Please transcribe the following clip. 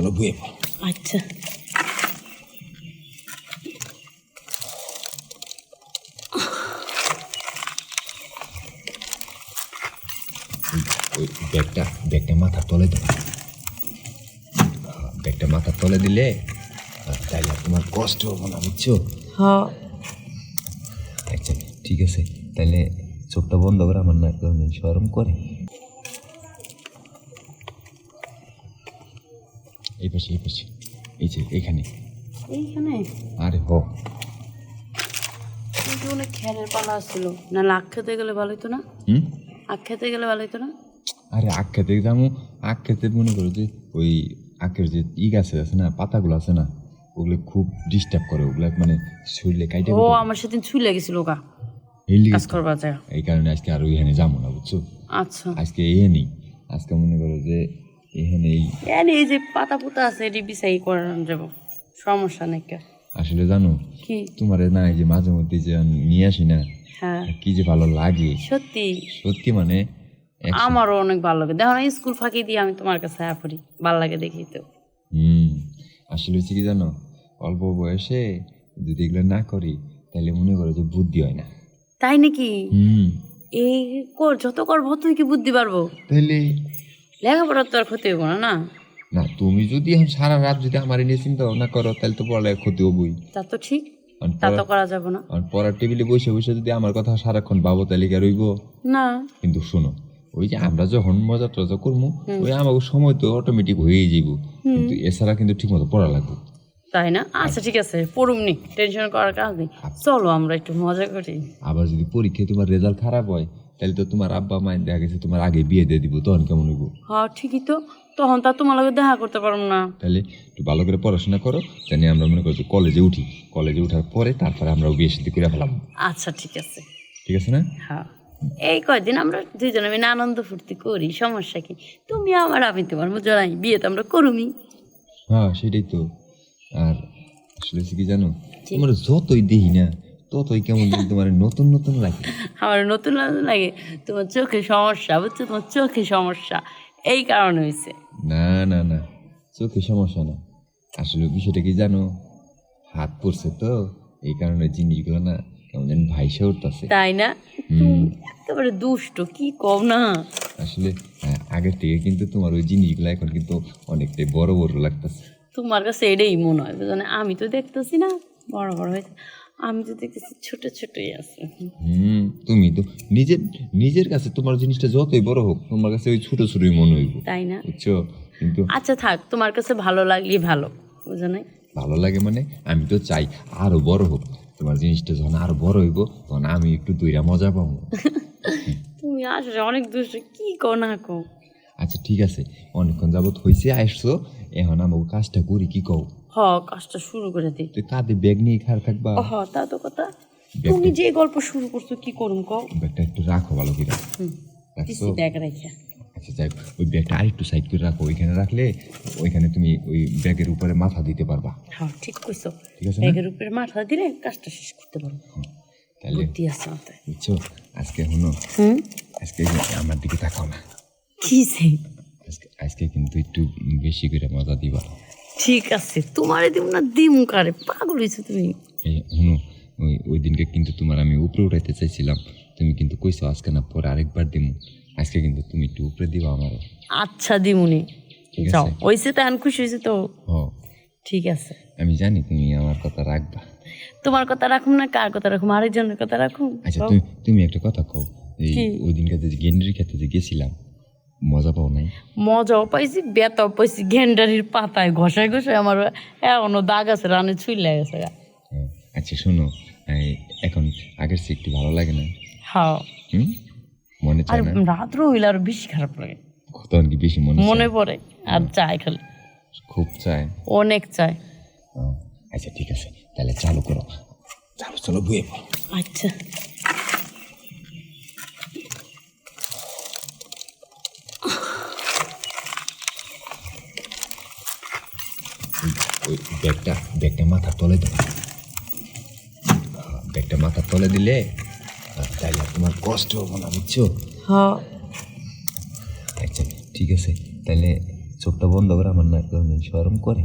চলো বুয়ে আচ্ছা। ওই ব্যাগটা ব্যাগটা মাথার তলে দাও আহ, ব্যাগটা মাথার তলে দিলে তাইলে তোমার কষ্ট হবে না বুঝছ? হ। আচ্ছা ঠিক আছে। তাহলে চোখটা বন্ধ করে আমার না সরম করে। এই পাশে এই পাশে। এই যে এখানে এইখানে? আরে হ। কিন্তু অনেক খেয়ালের পালা ছিল না খেতে গেলে ভালো হতো না? হুম? আখ খেতে গেলে ভালো হতো না? আরে আখ খেতে যাব আখ খেতে মনে করো যে ওই আখের যে ই গাছে আছে না পাতাগুলো আছে না ওগুলো খুব ডিস্টার্ব করে। ওগুলো মানে শরীরে কাইটে ও আমার সেদিন ছুই লেগেছিল গা। হেলি কাজ করবার যায় এই কারণে আজকে আর ওইখানে যাব না বুঝছ? আচ্ছা। আজকে এখানেই আজকে মনে করো যে এখানেই এই যে পাতা পুতা আছে এটি বিছাই করানো যাব। সমস্যা নেই আসলে জানো কি? তোমার না এই যে মাঝে মধ্যে যে নিয়ে আসি না হ্যাঁ। কি যে ভালো লাগে। সত্যি? সত্যি মানে আমারও অনেক ভালো লাগে। দেখো না স্কুল ফাঁকি দিয়ে আমি তোমার কাছে আয়া পড়ি। ভালো লাগে দেখি তো। হুম আসলে হচ্ছে কি জানো অল্প বয়সে যদি এগুলো না করি তাহলে মনে করো যে বুদ্ধি হয় না। তাই নাকি? হুম। এই কর যত করব তুই কি বুদ্ধি পারব তাহলে লেখাপড়ার তো আর ক্ষতি হব না না? না তুমি যদি সারা রাত যদি আমার নিয়ে চিন্তা ভাবনা করো তাহলে তো পড়ালেখা ক্ষতি হবই। তা তো ঠিক তা তো করা যাবে না। আর পড়ার টেবিলে বসে বসে যদি আমার কথা সারাক্ষণ বাবু তাহলে কি রইব না। কিন্তু শোনো ওই যে আমরা যখন মজা টজা করব ওই আমাকে সময় তো অটোমেটিক হয়েই যাব কিন্তু এছাড়া কিন্তু ঠিক মতো পড়া লাগবে। তাই না? আচ্ছা ঠিক আছে পড়ুম নি টেনশন করার কাজ নেই। চলো আমরা একটু মজা করি। আবার যদি পরীক্ষায় তোমার রেজাল্ট খারাপ হয় তাহলে তো তোমার আব্বা মায়ের দেখা গেছে তোমার আগে বিয়ে দিয়ে দিব তখন কেমন হইব? হ্যাঁ ঠিকই তো। তখন তা তোমার লগে দেখা করতে পারব না। তাহলে একটু ভালো করে পড়াশোনা করো জানি আমরা মনে করছি কলেজে উঠি। কলেজে উঠার পরে তারপরে আমরা বিয়ে সাথে করে ফেলাম। আচ্ছা ঠিক আছে। ঠিক আছে না? হ্যাঁ এই কয়দিন আমরা দুইজনে মিলে আনন্দ ফুর্তি করি সমস্যা কি? তুমি আমার আমি তোমার জড়াই বিয়ে তো আমরা করুমি হ্যাঁ সেটাই তো। আর আসলে কি জানো? তোমার যতই দেখি না ততই কেমন যেন তোমার নতুন নতুন লাগে? আমার নতুন নতুন লাগে। তোমার চোখে সমস্যা বুঝছ? তোমার চোখে সমস্যা। এই কারণে হয়েছে না না না। চোখে সমস্যা না। আসলে বিষয়টা কি জানো? হাত পড়ছে তো এই কারণে জিনিসগুলো না কেমন যেন ভাইসে উঠতেছে। তাই না? একেবারে দুষ্ট কি কও না? আসলে হ্যাঁ, আগের থেকে কিন্তু তোমার ওই জিনিসগুলো এখন কিন্তু অনেকটাই বড় বড় লাগতেছে। তোমার কাছে এটাই মনে হয় আমি তো দেখতেছি না বড় বড় হয়েছে আমি তো দেখতেছি ছোট ছোটই আছে। হুম তুমি তো নিজের নিজের কাছে তোমার জিনিসটা যতই বড় হোক তোমার কাছে ওই ছোট ছোটই মনে হইব। তাই না? বুঝছ? কিন্তু আচ্ছা থাক তোমার কাছে ভালো লাগলেই ভালো বুঝো নাই? ভালো লাগে মানে আমি তো চাই আরও বড় হোক তোমার জিনিসটা যখন আরও বড় হইব তখন আমি একটু দুইটা মজা পাবো। তুমি আসলে অনেক দুষ্ট কি কো না কো আচ্ছা ঠিক আছে অনেকক্ষণ যাবত হয়েছে আসছো এখন আমাকে কাজটা করি কি কও? হ কাজটা শুরু করে দিই তুই কাঁধে ব্যাগ নিয়ে খার থাকবা। হ তা তো কথা। তুমি যে গল্প শুরু করছ কি করুম কও? ব্যাগটা একটু রাখো ভালো করে। হুম রাখছো? কিছু দেখ রেখে আচ্ছা যাই ওই ব্যাগটা আরেকটু সাইড করে রাখো। ওইখানে রাখলে ওইখানে তুমি ওই ব্যাগের উপরে মাথা দিতে পারবা। হ্যাঁ ঠিক কইছো। ঠিক আছে ব্যাগের উপরে মাথা দিলে কাজটা শেষ করতে পারব তাহলে বুদ্ধি আছে মাথায়। বুঝছ? আজকে শুনো হুম? আজকে আমার দিকে তাকাও না। কি সেই আজকে আজকে কিন্তু একটু বেশি করে মজা দিবা। ঠিক আছে তোমারে দিব না দিম কারে? পাগল হয়েছো তুমি। শুনো ওই ওই দিনকে কিন্তু তোমার আমি উপরে উঠাইতে চাইছিলাম। তুমি কিন্তু কইছো আজকে না পরে আরেকবার দিমু। আজকে কিন্তু তুমি একটু উপরে দিবা আমারে। আচ্ছা দিমুনি। যাও। আছে। হয়েছে তো খুশি হয়েছে তো? ঠিক আছে। আমি জানি তুমি আমার কথা রাখবা। তোমার কথা রাখুম না কার কথা রাখুম? আরেকজনের কথা রাখুম? আচ্ছা তুমি তুমি একটা কথা কও। ওই দিনকে যে গেন্ডারি খেতে যে গেছিলাম মজা পাও নাই? মজাও পাইছি বেতাও পাইছি গেন্ডারির পাতায় ঘষায় ঘষায় আমার এখনও দাগ আছে রানে ছুই গেছে আচ্ছা শোনো এই, এখন আগের চেয়ে একটু ভালো লাগে না? হ্যাঁ হুম? মনে আর চায় না? রাত্র হইলে আর বেশি খারাপ লাগে। তখন কি বেশি মনে মনে পড়ে আর চাই খালি। খুব চায়? অনেক চাই আচ্ছা ঠিক আছে তাহলে চালু করো। চালু চলো বুয়ে পড়ো। আচ্ছা। ওই ব্যাগটা ব্যাগটা মাথার তলে দাও ব্যাগটা মাথার তলে দিলে তাইলে তোমার কষ্ট হবে না বুঝছ? হ্যাঁ আচ্ছা ঠিক আছে। তাহলে চোখটা বন্ধ করে আমার না শরম করে।